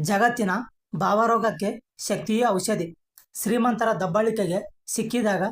ಜಗತ್ತಿನ ಭಾವರೋಗಕ್ಕೆ ಶಕ್ತಿಯೇ ಔಷಧಿ. ಶ್ರೀಮಂತರ ದಬ್ಬಾಳಿಕೆಗೆ ಸಿಕ್ಕಿದಾಗ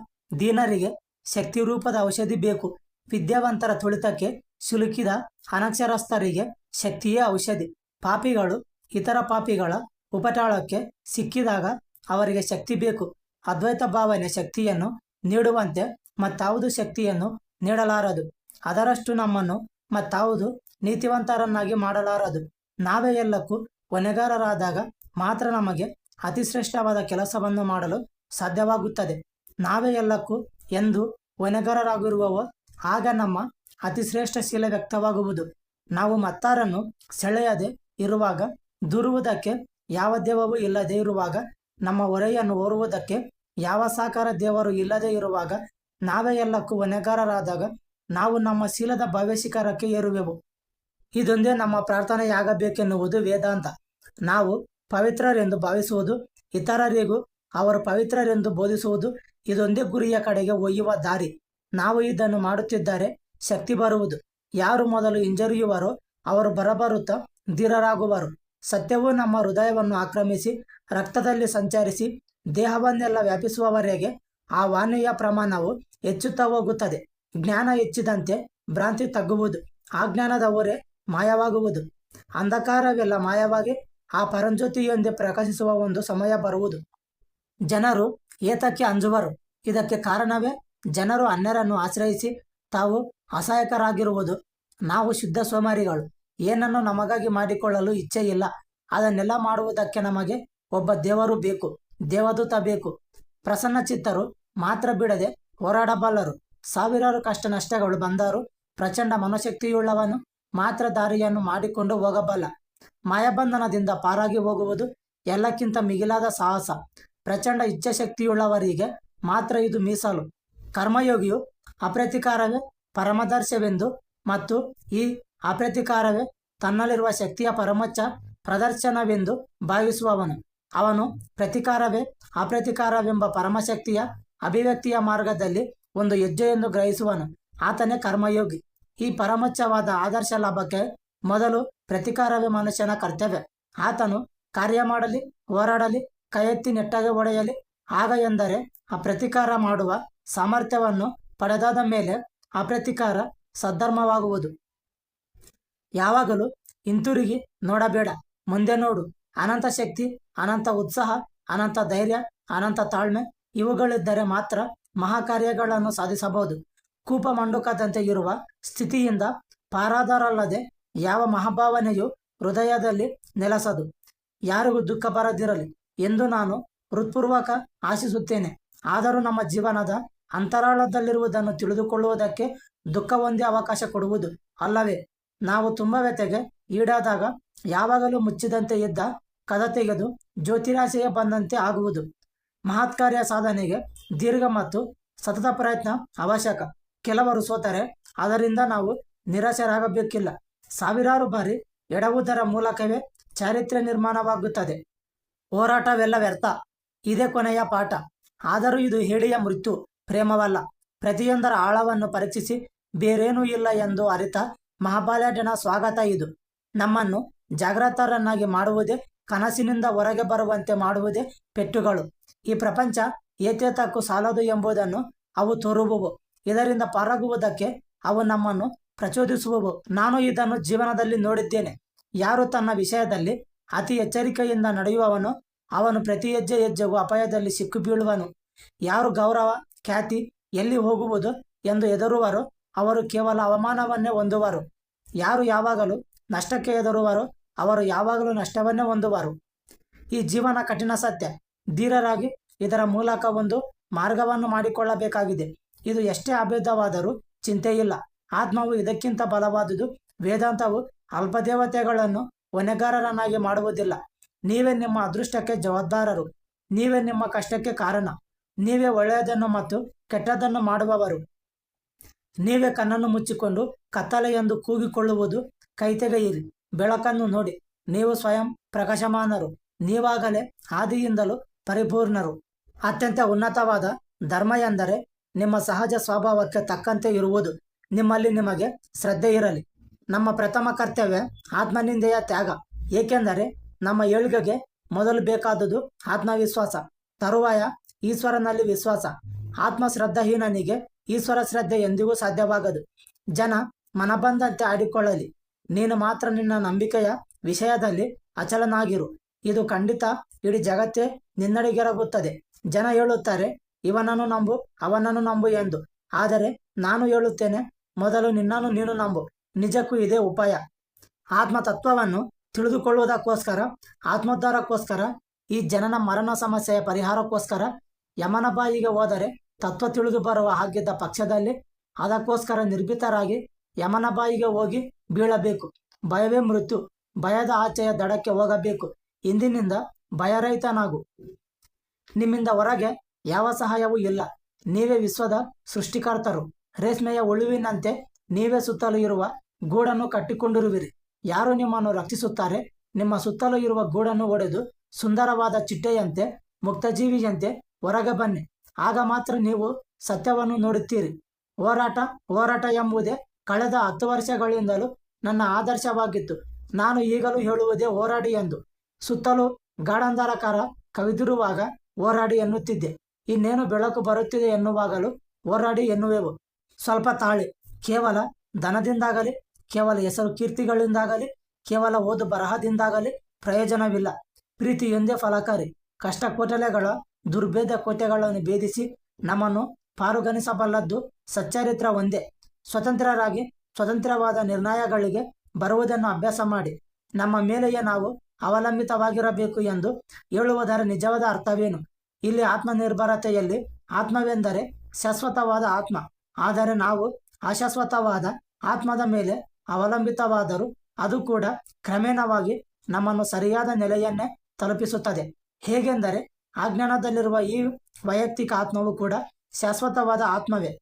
ದೀನರಿಗೆ ಶಕ್ತಿ ರೂಪದ ಔಷಧಿ ಬೇಕು. ವಿದ್ಯಾವಂತರ ತುಳಿತಕ್ಕೆ ಸಿಲುಕಿದ ಅನಕ್ಷರಸ್ಥರಿಗೆ ಶಕ್ತಿಯೇ ಔಷಧಿ. ಪಾಪಿಗಳು, ಇತರ ಪಾಪಿಗಳ ಉಪಟಾಳಕ್ಕೆ ಸಿಕ್ಕಿದಾಗ ಅವರಿಗೆ ಶಕ್ತಿ ಬೇಕು. ಅದ್ವೈತ ಭಾವನೆ ಶಕ್ತಿಯನ್ನು ನೀಡುವಂತೆ ಮತ್ತಾವುದು ಶಕ್ತಿಯನ್ನು ನೀಡಲಾರದು. ಅದರಷ್ಟು ನಮ್ಮನ್ನು ಮತ್ತಾವುದು ನೀತಿವಂತರನ್ನಾಗಿ ಮಾಡಲಾರದು. ನಾವೇ ಎಲ್ಲಕ್ಕೂ ಹೊಣೆಗಾರರಾದಾಗ ಮಾತ್ರ ನಮಗೆ ಅತಿಶ್ರೇಷ್ಠವಾದ ಕೆಲಸವನ್ನು ಮಾಡಲು ಸಾಧ್ಯವಾಗುತ್ತದೆ. ನಾವೇ ಎಲ್ಲಕ್ಕೂ ಎಂದು ಹೊಣೆಗಾರರಾಗಿರುವವೋ, ಆಗ ನಮ್ಮ ಅತಿಶ್ರೇಷ್ಠ ಶೀಲ ವ್ಯಕ್ತವಾಗುವುದು. ನಾವು ಮತ್ತಾರನ್ನು ಸೆಳೆಯದೆ ಇರುವಾಗ, ದೂರುವುದಕ್ಕೆ ಯಾವ ದೇವವೂ ಇಲ್ಲದೆ ಇರುವಾಗ, ನಮ್ಮ ಹೊರೆಯನ್ನು ಓರುವುದಕ್ಕೆ ಯಾವ ಸಾಕಾರ ದೇವರು ಇಲ್ಲದೆ ಇರುವಾಗ, ನಾವೇ ಎಲ್ಲಕ್ಕೂ ಹೊಣೆಗಾರರಾದಾಗ ನಾವು ನಮ್ಮ ಶೀಲದ ಭವ್ಯಶಿಖರಕ್ಕೆ ಏರುವೆವು. ಇದೊಂದೇ ನಮ್ಮ ಪ್ರಾರ್ಥನೆಯಾಗಬೇಕೆನ್ನುವುದು ವೇದಾಂತ. ನಾವು ಪವಿತ್ರರೆಂದು ಭಾವಿಸುವುದು, ಇತರರಿಗೂ ಅವರು ಪವಿತ್ರರೆಂದು ಬೋಧಿಸುವುದು ಇದೊಂದೇ ಗುರಿಯ ಕಡೆಗೆ ಒಯ್ಯುವ ದಾರಿ. ನಾವು ಇದನ್ನು ಮಾಡುತ್ತಿದ್ದರೆ ಶಕ್ತಿ ಬರುವುದು. ಯಾರು ಮೊದಲು ಹಿಂಜರಿಯುವರೋ ಅವರು ಬರಬರುತ್ತಾ ಧೀರರಾಗುವರು. ಸತ್ಯವು ನಮ್ಮ ಹೃದಯವನ್ನು ಆಕ್ರಮಿಸಿ, ರಕ್ತದಲ್ಲಿ ಸಂಚರಿಸಿ, ದೇಹವನ್ನೆಲ್ಲ ವ್ಯಾಪಿಸುವವರೆಗೆ ಆ ವಾಣಿಯ ಪ್ರಮಾಣವು ಹೆಚ್ಚುತ್ತಾ ಹೋಗುತ್ತದೆ. ಜ್ಞಾನ ಹೆಚ್ಚಿದಂತೆ ಭ್ರಾಂತಿ ತಗ್ಗುವುದು. ಆ ಹೊರೆ ಮಾಯವಾಗುವುದು. ಅಂಧಕಾರವೆಲ್ಲ ಮಾಯವಾಗಿ ಆ ಪರಂಜ್ಯೋತಿಯೊಂದೇ ಪ್ರಕಾಶಿಸುವ ಒಂದು ಸಮಯ ಬರುವುದು. ಜನರು ಏತಕ್ಕೆ ಅಂಜುವರು? ಇದಕ್ಕೆ ಕಾರಣವೇ ಜನರು ಅನ್ಯರನ್ನು ಆಶ್ರಯಿಸಿ ತಾವು ಅಸಹಾಯಕರಾಗಿರುವುದು. ನಾವು ಶುದ್ಧ ಸೋಮಾರಿಗಳು. ಏನನ್ನು ನಮಗಾಗಿ ಮಾಡಿಕೊಳ್ಳಲು ಇಚ್ಛೆ ಇಲ್ಲ. ಅದನ್ನೆಲ್ಲ ಮಾಡುವುದಕ್ಕೆ ನಮಗೆ ಒಬ್ಬ ದೇವರು ಬೇಕು, ದೇವದೂತ ಬೇಕು. ಪ್ರಸನ್ನ ಚಿತ್ತರು ಮಾತ್ರ ಬಿಡದೆ ಹೋರಾಡಬಲ್ಲರು. ಸಾವಿರಾರು ಕಷ್ಟ ನಷ್ಟಗಳು ಬಂದರೂ ಪ್ರಚಂಡ ಮನೋಶಕ್ತಿಯುಳ್ಳವನು ಮಾತ್ರ ದಾರಿಯನ್ನು ಮಾಡಿಕೊಂಡು ಹೋಗಬಲ್ಲ. ಮಾಯಬಂಧನದಿಂದ ಪಾರಾಗಿ ಹೋಗುವುದು ಎಲ್ಲಕ್ಕಿಂತ ಮಿಗಿಲಾದ ಸಾಹಸ. ಪ್ರಚಂಡ ಇಚ್ಛಾಶಕ್ತಿಯುಳ್ಳವರಿಗೆ ಮಾತ್ರ ಇದು ಮೀಸಲು. ಕರ್ಮಯೋಗಿಯು ಅಪ್ರತಿಕಾರವೇ ಪರಮದರ್ಶವೆಂದು ಮತ್ತು ಈ ಅಪ್ರತಿಕಾರವೇ ತನ್ನಲ್ಲಿರುವ ಶಕ್ತಿಯ ಪರಮೋಚ್ಚ ಪ್ರದರ್ಶನವೆಂದು ಭಾವಿಸುವವನು. ಅವನು ಪ್ರತಿಕಾರವೇ ಅಪ್ರತಿಕಾರವೆಂಬ ಪರಮಶಕ್ತಿಯ ಅಭಿವ್ಯಕ್ತಿಯ ಮಾರ್ಗದಲ್ಲಿ ಒಂದು ಹೆಜ್ಜೆಯೆಂದು ಗ್ರಹಿಸುವನು. ಆತನೇ ಕರ್ಮಯೋಗಿ. ಈ ಪರಮಚ್ಚವಾದ ಆದರ್ಶ ಲಾಭಕ್ಕೆ ಮೊದಲು ಪ್ರತಿಕಾರವೇ ಮನುಷ್ಯನ ಕರ್ತವ್ಯ. ಆತನು ಕಾರ್ಯ ಮಾಡಲಿ, ಹೋರಾಡಲಿ ಕೈ ಎತ್ತಿ ನೆಟ್ಟಾಗೆ ಒಡೆಯಲಿ ಆಗ ಎಂದರೆ ಆ ಪ್ರತಿಕಾರ ಮಾಡುವ ಸಾಮರ್ಥ್ಯವನ್ನು ಪಡೆದಾದ ಮೇಲೆ ಆ ಪ್ರತಿಕಾರ ಸದ್ಧರ್ಮವಾಗುವುದು. ಯಾವಾಗಲೂ ಹಿಂತಿರುಗಿ ನೋಡಬೇಡ, ಮುಂದೆ ನೋಡು. ಅನಂತ ಶಕ್ತಿ, ಅನಂತ ಉತ್ಸಾಹ, ಅನಂತ ಧೈರ್ಯ, ಅನಂತ ತಾಳ್ಮೆ ಇವುಗಳಿದ್ದರೆ ಮಾತ್ರ ಮಹಾಕಾರ್ಯಗಳನ್ನು ಸಾಧಿಸಬಹುದು. ಕೂಪ ಮಂಡುಕದಂತೆ ಇರುವ ಸ್ಥಿತಿಯಿಂದ ಪಾರಾದರಲ್ಲದೆ ಯಾವ ಮಹಾಭಾವನೆಯು ಹೃದಯದಲ್ಲಿ ನೆಲೆಸದು. ಯಾರಿಗೂ ದುಃಖ ಬರದಿರಲಿ ಎಂದು ನಾನು ಹೃತ್ಪೂರ್ವಕ ಆಶಿಸುತ್ತೇನೆ. ಆದರೂ ನಮ್ಮ ಜೀವನದ ಅಂತರಾಳದಲ್ಲಿರುವುದನ್ನು ತಿಳಿದುಕೊಳ್ಳುವುದಕ್ಕೆ ದುಃಖ ಒಂದೇ ಅವಕಾಶ ಕೊಡುವುದು ಅಲ್ಲವೇ? ನಾವು ತುಂಬ ವ್ಯತೆಗೆ ಈಡಾದಾಗ ಯಾವಾಗಲೂ ಮುಚ್ಚಿದಂತೆ ಇದ್ದ ಕದ ತೆಗೆದು ಜ್ಯೋತಿರಾಶಿಗೆ ಬಂದಂತೆ ಆಗುವುದು. ಮಹತ್ಕಾರ್ಯ ಸಾಧನೆಗೆ ದೀರ್ಘ ಮತ್ತು ಸತತ ಪ್ರಯತ್ನ ಅವಶ್ಯಕ. ಕೆಲವರು ಸೋತರೆ, ಅದರಿಂದ ನಾವು ನಿರಾಶರಾಗಬೇಕಿಲ್ಲ ಸಾವಿರಾರು ಬಾರಿ ಎಡವುದರ ಮೂಲಕವೇ ಚಾರಿತ್ರ್ಯ ನಿರ್ಮಾಣವಾಗುತ್ತದೆ. ಹೋರಾಟವೆಲ್ಲ ವ್ಯರ್ಥ. ಇದೇ ಕೊನೆಯ ಪಾಠ. ಆದರೂ ಇದು ಹೇಳಿಯ ಮೃತ್ಯು. ಪ್ರೇಮವಲ್ಲ. ಪ್ರತಿಯೊಂದರ ಆಳವನ್ನು ಪರೀಕ್ಷಿಸಿ ಬೇರೇನೂ ಇಲ್ಲ ಎಂದು ಅರಿತ ಮಹಾಬಾಲ್ಯನ ಸ್ವಾಗತ ಇದು. ನಮ್ಮನ್ನು ಜಾಗೃತರನ್ನಾಗಿ ಮಾಡುವುದೇ, ಕನಸಿನಿಂದ ಹೊರಗೆ ಬರುವಂತೆ ಮಾಡುವುದೇ ಪೆಟ್ಟುಗಳು. ಈ ಪ್ರಪಂಚ ಏತೇತಕ್ಕೂ ಸಾಲದು ಎಂಬುದನ್ನು ಅವು ತೋರುವುವು. ಇದರಿಂದ ಪಾರಾಗುವುದಕ್ಕೆ ಅವು ನಮ್ಮನ್ನು ಪ್ರಚೋದಿಸುವವು. ನಾನು ಇದನ್ನು ಜೀವನದಲ್ಲಿ ನೋಡಿದ್ದೇನೆ. ಯಾರು ತನ್ನ ವಿಷಯದಲ್ಲಿ ಅತಿ ಎಚ್ಚರಿಕೆಯಿಂದ ನಡೆಯುವವನು ಅವನು ಪ್ರತಿ ಹೆಜ್ಜೆ ಹೆಜ್ಜೆಗೂ ಅಪಾಯದಲ್ಲಿ ಸಿಕ್ಕು ಬೀಳುವನು ಯಾರು ಗೌರವ, ಖ್ಯಾತಿ ಎಲ್ಲಿ ಹೋಗುವುದು ಎಂದು ಎದುರುವರು ಅವರು ಕೇವಲ ಅವಮಾನವನ್ನೇ ಹೊಂದುವರು. ಯಾರು ಯಾವಾಗಲೂ ನಷ್ಟಕ್ಕೆ ಎದುರುವರು ಅವರು ಯಾವಾಗಲೂ ನಷ್ಟವನ್ನೇ ಹೊಂದುವರು. ಈ ಜೀವನ ಕಠಿಣ ಸತ್ಯ. ಧೀರರಾಗಿ ಇದರ ಮೂಲಕ ಒಂದು ಮಾರ್ಗವನ್ನು ಮಾಡಿಕೊಳ್ಳಬೇಕಾಗಿದೆ. ಇದು ಎಷ್ಟೇ ಅಭೇದವಾದರೂ ಚಿಂತೆಯಿಲ್ಲ. ಆತ್ಮವು ಇದಕ್ಕಿಂತ ಬಲವಾದುದು. ವೇದಾಂತವು ಅಲ್ಪದೇವತೆಗಳನ್ನು ಹೊಣೆಗಾರರನ್ನಾಗಿ ಮಾಡುವುದಿಲ್ಲ. ನೀವೇ ನಿಮ್ಮ ಅದೃಷ್ಟಕ್ಕೆ ಜವಾಬ್ದಾರರು. ನೀವೇ ನಿಮ್ಮ ಕಷ್ಟಕ್ಕೆ ಕಾರಣ. ನೀವೇ ಒಳ್ಳೆಯದನ್ನು ಮತ್ತು ಕೆಟ್ಟದನ್ನು ಮಾಡುವವರು. ನೀವೇ ಕಣ್ಣನ್ನು ಮುಚ್ಚಿಕೊಂಡು ಕತ್ತಲೆ ಎಂದು ಕೂಗಿಕೊಳ್ಳುವುದು ಕೈತೆಗೆಯಿರಿ ಬೆಳಕನ್ನು ನೋಡಿ. ನೀವು ಸ್ವಯಂ ಪ್ರಕಾಶಮಾನರು. ನೀವಾಗಲೇ ಆದಿಯಿಂದಲೂ ಪರಿಪೂರ್ಣರು. ಅತ್ಯಂತ ಉನ್ನತವಾದ ಧರ್ಮ ಎಂದರೆ ನಿಮ್ಮ ಸಹಜ ಸ್ವಭಾವಕ್ಕೆ ತಕ್ಕಂತೆ ಇರುವುದು ನಿಮ್ಮಲ್ಲಿ ನಿಮಗೆ ಶ್ರದ್ಧೆ ಇರಲಿ. ನಮ್ಮ ಪ್ರಥಮ ಕರ್ತವ್ಯ ಆತ್ಮನಿಂದೆಯ ತ್ಯಾಗ. ಏಕೆಂದರೆ ನಮ್ಮ ಏಳ್ಗೆಗೆ ಮೊದಲು ಬೇಕಾದುದು ಆತ್ಮವಿಶ್ವಾಸ, ತರುವಾಯ ಈಶ್ವರನಲ್ಲಿ ವಿಶ್ವಾಸ. ಆತ್ಮ ಶ್ರದ್ಧಾಹೀನನಿಗೆ ಈಶ್ವರ ಶ್ರದ್ಧೆ ಎಂದಿಗೂ ಸಾಧ್ಯವಾಗದು. ಜನ ಮನಬಂದಂತೆ ಆಡಿಕೊಳ್ಳಲಿ. ನೀನು ಮಾತ್ರ ನಿನ್ನ ನಂಬಿಕೆಯ ವಿಷಯದಲ್ಲಿ ಅಚಲನಾಗಿರು. ಇದು ಖಂಡಿತ ಇಡೀ ಜಗತ್ತೇ ನಿನ್ನಡೆಗೆರಗುತ್ತದೆ. ಜನ ಹೇಳುತ್ತಾರೆ ಇವನನ್ನು ನಂಬು, ಅವನನ್ನು ನಂಬು ಎಂದು. ಆದರೆ ನಾನು ಹೇಳುತ್ತೇನೆ, ಮೊದಲು ನಿನ್ನನ್ನು ನೀನು ನಂಬು. ನಿಜಕ್ಕೂ ಇದೇ ಉಪಾಯ. ಆತ್ಮ ತತ್ವವನ್ನು ತಿಳಿದುಕೊಳ್ಳುವುದಕ್ಕೋಸ್ಕರ, ಆತ್ಮೋದ್ಧಾರಕ್ಕೋಸ್ಕರ, ಈ ಜನನ ಮರಣ ಸಮಸ್ಯೆಯ ಪರಿಹಾರಕ್ಕೋಸ್ಕರ ಯಮನ ಬಾಯಿಗೆ ಹೋದರೆ ತತ್ವ ತಿಳಿದು ಬರುವ ಹಾಗಿದ್ದ ಪಕ್ಷದಲ್ಲಿ ಅದಕ್ಕೋಸ್ಕರ ನಿರ್ಭೀತರಾಗಿ ಯಮನ ಬಾಯಿಗೆ ಹೋಗಿ ಬೀಳಬೇಕು. ಭಯವೇ ಮೃತ್ಯು. ಭಯದ ಆಚೆಯ ದಡಕ್ಕೆ ಹೋಗಬೇಕು. ಇಂದಿನಿಂದ ಭಯರಹಿತನಾಗು. ನಿಮ್ಮಿಂದ ಹೊರಗೆ ಯಾವ ಸಹಾಯವೂ ಇಲ್ಲ. ನೀವೇ ವಿಶ್ವದ ಸೃಷ್ಟಿಕರ್ತರು. ರೇಷ್ಮೆಯ ಉಳುವಿನಂತೆ ನೀವೇ ಸುತ್ತಲೂ ಇರುವ ಗೂಡನ್ನು ಕಟ್ಟಿಕೊಂಡಿರುವಿರಿ. ಯಾರು ನಿಮ್ಮನ್ನು ರಕ್ಷಿಸುತ್ತಾರೆ? ನಿಮ್ಮ ಸುತ್ತಲೂ ಇರುವ ಗೂಡನ್ನು ಒಡೆದು ಸುಂದರವಾದ ಚಿಟ್ಟೆಯಂತೆ, ಮುಕ್ತಜೀವಿಯಂತೆ ಹೊರಗೆ ಬನ್ನಿ. ಆಗ ಮಾತ್ರ ನೀವು ಸತ್ಯವನ್ನು ನೋಡುತ್ತೀರಿ. ಹೋರಾಟ ಹೋರಾಟ ಎಂಬುದೇ ಕಳೆದ ಹತ್ತು ವರ್ಷಗಳಿಂದಲೂ ನನ್ನ ಆದರ್ಶವಾಗಿತ್ತು. ನಾನು ಈಗಲೂ ಹೇಳುವುದೇ ಹೋರಾಡಿ ಎಂದು. ಸುತ್ತಲೂ ಗಾಢಾಂಧಕಾರ ಕವಿದಿರುವಾಗ ಹೋರಾಡಿ ಎನ್ನುತ್ತಿದ್ದೆ. ಇನ್ನೇನು ಬೆಳಕು ಬರುತ್ತಿದೆ ಎನ್ನುವಾಗಲೂ ಹೋರಾಡಿ ಎನ್ನುವೆವು. ಸ್ವಲ್ಪ ತಾಳಿ, ಕೇವಲ ಧನದಿಂದಾಗಲಿ, ಕೇವಲ ಹೆಸರು ಕೀರ್ತಿಗಳಿಂದಾಗಲಿ, ಕೇವಲ ಓದು ಬರಹದಿಂದಾಗಲಿ ಪ್ರಯೋಜನವಿಲ್ಲ. ಪ್ರೀತಿಯೊಂದೇ ಫಲಕಾರಿ. ಕಷ್ಟ ಕೋಟಲೆಗಳ ದುರ್ಭೇದ ಕೋಟೆಗಳನ್ನು ಭೇದಿಸಿ ನಮ್ಮನ್ನು ಪಾರುಗಣಿಸಬಲ್ಲದ್ದು ಸಚ್ಚರಿತ್ರ ಒಂದೇ. ಸ್ವತಂತ್ರರಾಗಿ ಸ್ವತಂತ್ರವಾದ ನಿರ್ಣಯಗಳಿಗೆ ಬರುವುದನ್ನು ಅಭ್ಯಾಸ ಮಾಡಿ. ನಮ್ಮ ಮೇಲೆಯೇ ನಾವು ಅವಲಂಬಿತವಾಗಿರಬೇಕು ಎಂದು ಹೇಳುವುದರ ನಿಜವಾದ ಅರ್ಥವೇನು? ಇಲ್ಲಿ ಆತ್ಮನಿರ್ಭರತೆಯಲ್ಲಿ ಆತ್ಮವೆಂದರೆ ಶಾಶ್ವತವಾದ ಆತ್ಮ. ಆದರೆ ನಾವು ಅಶಾಶ್ವತವಾದ ಆತ್ಮದ ಮೇಲೆ ಅವಲಂಬಿತವಾದರೂ ಅದು ಕೂಡ ಕ್ರಮೇಣವಾಗಿ ನಮ್ಮನ್ನು ಸರಿಯಾದ ನೆಲೆಯನ್ನೇ ತಲುಪಿಸುತ್ತದೆ. ಹೇಗೆಂದರೆ ಅಜ್ಞಾನದಲ್ಲಿರುವ ಈ ವೈಯಕ್ತಿಕ ಆತ್ಮವು ಕೂಡ ಶಾಶ್ವತವಾದ ಆತ್ಮವೇ.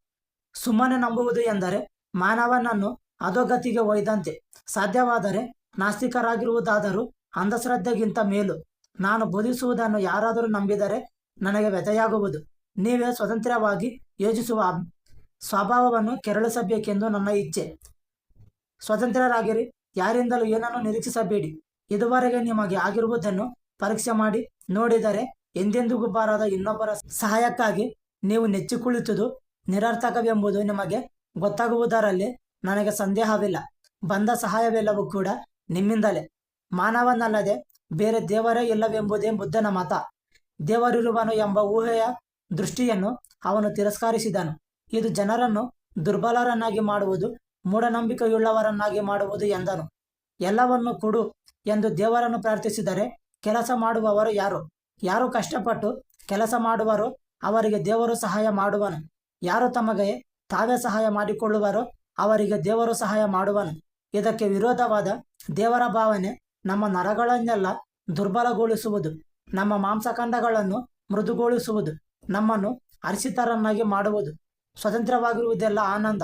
ಸುಮ್ಮನೆ ನಂಬುವುದು ಎಂದರೆ ಮಾನವನನ್ನು ಅಧೋಗತಿಗೆ ಒಯ್ದಂತೆ. ಸಾಧ್ಯವಾದರೆ ನಾಸ್ತಿಕರಾಗಿರುವುದಾದರೂ ಅಂಧಶ್ರದ್ಧೆಗಿಂತ ಮೇಲು. ನಾನು ಬೋಧಿಸುವುದನ್ನು ಯಾರಾದರೂ ನಂಬಿದರೆ ನನಗೆ ವ್ಯಥೆಯಾಗುವುದು. ನೀವೇ ಸ್ವತಂತ್ರವಾಗಿ ಯೋಚಿಸುವ ಅಬ್- ಸ್ವಭಾವವನ್ನು ಕೆರಳಿಸಬೇಕೆಂದು ನನ್ನ ಇಚ್ಛೆ. ಸ್ವತಂತ್ರರಾಗಿರಿ. ಯಾರಿಂದಲೂ ಏನನ್ನು ನಿರೀಕ್ಷಿಸಬೇಡಿ. ಇದುವರೆಗೆ ನಿಮಗೆ ಆಗಿರುವುದನ್ನು ಪರೀಕ್ಷೆ ಮಾಡಿ ನೋಡಿದರೆ ಎಂದೆಂದಿಗೂ ಬಾರದ ಇನ್ನೊಬ್ಬರ ಸಹಾಯಕ್ಕಾಗಿ ನೀವು ನೆಚ್ಚಿ ಕುಳಿತುದು ನಿರರ್ಥಕವೆಂಬುದು ನಿಮಗೆ ಗೊತ್ತಾಗುವುದರಲ್ಲಿ ನನಗೆ ಸಂದೇಹವಿಲ್ಲ. ಬಂದ ಸಹಾಯವೆಲ್ಲವೂ ಕೂಡ ನಿಮ್ಮಿಂದಲೇ. ಮಾನವನಲ್ಲದೆ ಬೇರೆ ದೇವರೇ ಇಲ್ಲವೆಂಬುದೇ ಬುದ್ಧನ ಮತ. ದೇವರಿರುವನು ಎಂಬ ಊಹೆಯ ದೃಷ್ಟಿಯನ್ನು ಅವನು ತಿರಸ್ಕರಿಸಿದನು. ಇದು ಜನರನ್ನು ದುರ್ಬಲರನ್ನಾಗಿ ಮಾಡುವುದು, ಮೂಢನಂಬಿಕೆಯುಳ್ಳವರನ್ನಾಗಿ ಮಾಡುವುದು ಎಂದನು. ಎಲ್ಲವನ್ನು ಕೊಡು ಎಂದು ದೇವರನ್ನು ಪ್ರಾರ್ಥಿಸಿದರೆ ಕೆಲಸ ಮಾಡುವವರು ಯಾರು? ಯಾರು ಕಷ್ಟಪಟ್ಟು ಕೆಲಸ ಮಾಡುವರೋ ಅವರಿಗೆ ದೇವರು ಸಹಾಯ ಮಾಡುವನು. ಯಾರು ತಮಗೆ ತಾವೇ ಸಹಾಯ ಮಾಡಿಕೊಳ್ಳುವರೋ ಅವರಿಗೆ ದೇವರು ಸಹಾಯ ಮಾಡುವನು. ಇದಕ್ಕೆ ವಿರೋಧವಾದ ದೇವರ ಭಾವನೆ ನಮ್ಮ ನರಗಳನ್ನೆಲ್ಲ ದುರ್ಬಲಗೊಳಿಸುವುದು. ನಮ್ಮ ಮಾಂಸಖಂಡಗಳನ್ನು ಮೃದುಗೊಳಿಸುವುದು, ನಮ್ಮನ್ನು ಹರ್ಷಿತರನ್ನಾಗಿ ಮಾಡುವುದು, ಸ್ವತಂತ್ರವಾಗಿರುವುದೆಲ್ಲ ಆನಂದ,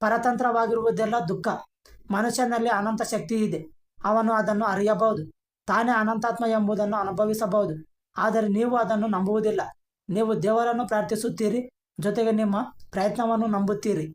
ಪರತಂತ್ರವಾಗಿರುವುದೆಲ್ಲ ದುಃಖ. ಮನುಷ್ಯನಲ್ಲಿ ಅನಂತ ಶಕ್ತಿ ಇದೆ, ಅವನು ಅದನ್ನು ಅರಿಯಬಹುದು, ತಾನೇ ಅನಂತಾತ್ಮ ಎಂಬುದನ್ನು ಅನುಭವಿಸಬಹುದು. ಆದರೆ ನೀವು ಅದನ್ನು ನಂಬುವುದಿಲ್ಲ. ನೀವು ದೇವರನ್ನು ಪ್ರಾರ್ಥಿಸುತ್ತೀರಿ, ಜೊತೆಗೆ ನಿಮ್ಮ ಪ್ರಯತ್ನವನ್ನು ನಂಬುತ್ತೀರಿ.